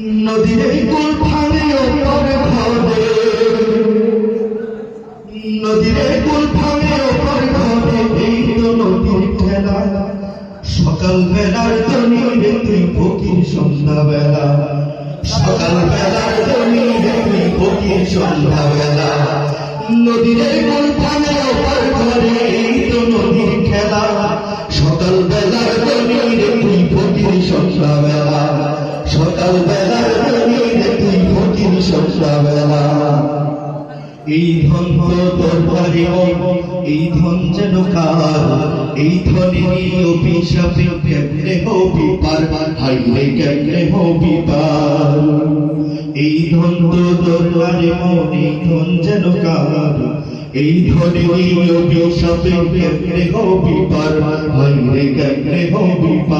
নদীর কুল ফানে ওপরে ঘরে নদীর কুল ফানে ওপরে ঘরে এই তো নদীর খেলা। সকাল বেলার জমি রে তুই ফকির সন্ধ্যা বেলা সকাল বেলার জমি রে তুই ফকির সন্ধ্যা বেলা নদীর কুল ফানে ওপরে ঘরে এই তো নদীর খেলা। এই ধন তোর বাড়ি এই ধন যেন কার এই ধনে অভিশাপে কেমনে হবি পার, হাইলে কেমনে হবি পার? এই ধন তোর বাড়ি এই ধন যেন কার এই ধনে অভিশাপে কেমনে হবি পার, হাইলে কেমনে হবি পার?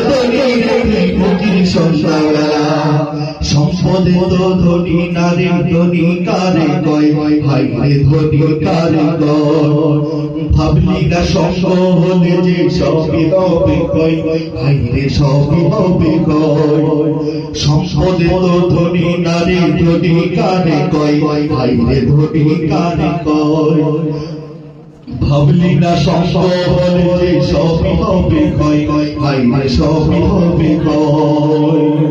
তো ধনী নারী, ধনী কারে কয়? হাই ধনী কারে কয়? ভাবলি না সঙ্গ হলে যে সবই হবে কয়? হাই রে সবই হবে কয়? সম্পদে তো ধনী নারী, ধনী কারে কয়? হাই রে ধনী কারে কয়? ভাবলি না যে সবই হবে কয়? রে সবই হবে কয়?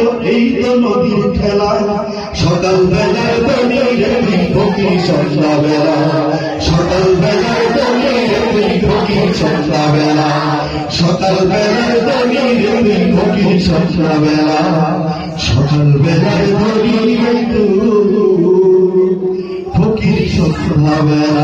এই তো নদীর খেলা। সকাল বেলার বলি রে ফকি সন্ধ্যা বেলা সকাল বেলার বলি রে ফকি সন্ধ্যা বেলা সকাল বেলার বলি রে ফকি সন্ধ্যা বেলা সকাল বেলার বলি রে ফকির সন্ধ্যা বেলা